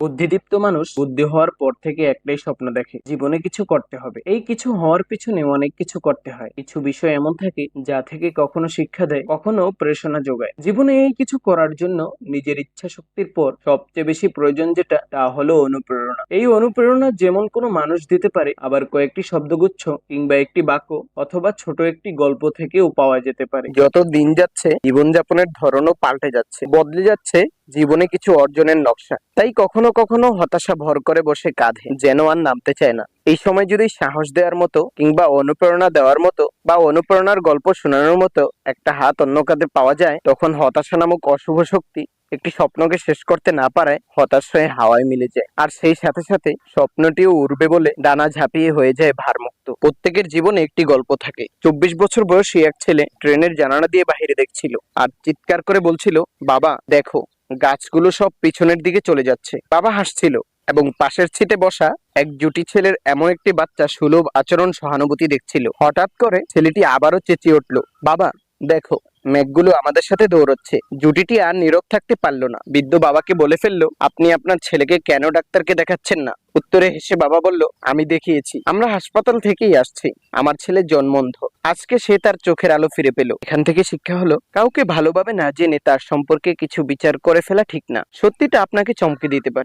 বুদ্ধিদীপ্ত মানুষ বুদ্ধি হওয়ার পর থেকে একটাই স্বপ্ন দেখে, জীবনে কিছু করতে হবে। এই কিছু হওয়ার পিছনে অনেক কিছু করতে হয়। কিছু বিষয় এমন থাকে যা থেকে কখনো শিক্ষা দেয়, কখনো প্রেরণা যোগায়। জীবনে এই কিছু করার জন্য নিজের ইচ্ছা শক্তির পর সবচেয়ে বেশি প্রয়োজন যেটা, তা হলো অনুপ্রেরণা। এই অনুপ্রেরণা যেমন কোনো মানুষ দিতে পারে, আবার কয়েকটি শব্দগুচ্ছ কিংবা একটি বাক্য অথবা ছোট একটি গল্প থেকেও পাওয়া যেতে পারে। যত দিন যাচ্ছে, জীবনযাপনের ধরনও পাল্টে যাচ্ছে, বদলে যাচ্ছে জীবনে কিছু অর্জনের নকশা। তাই কখনো কখনো হতাশা ভর করে বসে কাঁধে, যেন আর নামতে চায় না। এই সময় যদি সাহস দেওয়ার মতো কিংবা অনুপ্রেরণা দেওয়ার মতো বা অনুপ্রেরণার গল্প শোনানোর মতো একটা হাত অন্য কাঁধে পাওয়া যায়, তখন হতাশা নামক অশুভ শক্তি একটি স্বপ্নকে শেষ করতে না পারায় হতাশ হয়ে হাওয়ায় মিলে যায়। আর সেই সাথে সাথে স্বপ্নটিও উড়বে বলে ডানা ঝাঁপিয়ে হয়ে যায় ভারমুক্ত। প্রত্যেকের জীবনে একটি গল্প থাকে। চব্বিশ বছর বয়সী এক ছেলে ট্রেনের জানালা দিয়ে বাহিরে দেখছিল। আর চিৎকার করে বলছিল, বাবা, দেখো। গাছগুলো সব পিছনের দিকে চলে যাচ্ছে। বাবা হাসছিল এবং পাশের ছিটে বসা এক জুটি ছেলের এমন একটি বাচ্চা সুলভ আচরণ সহানুভূতি দেখছিল। হঠাৎ করে ছেলেটি আবারও চেঁচিয়ে উঠল, বাবা, দেখো মেঘগুলো আমাদের সাথে দৌড়চ্ছে। জুটিটি আর নীরব থাকতে পারল না। বৃদ্ধ বাবাকে বলে ফেলল, আপনি আপনার ছেলেকে কেন ডাক্তারকে দেখাচ্ছেন না? উত্তরে হেসে বাবা বলল, আমি দেখিয়েছি। আমরা হাসপাতাল থেকেই আসছি। আমার ছেলে জন্মন্ধ। আজকে সে তার চোখের আলো ফিরে পেল। এখান থেকে শিক্ষা হলো, কাউকে ভালোভাবে না জেনে তার সম্পর্কে কিছু বিচার করে ফেলা ঠিক না। সত্যিটা আপনাকে চমকে দিতে পারে।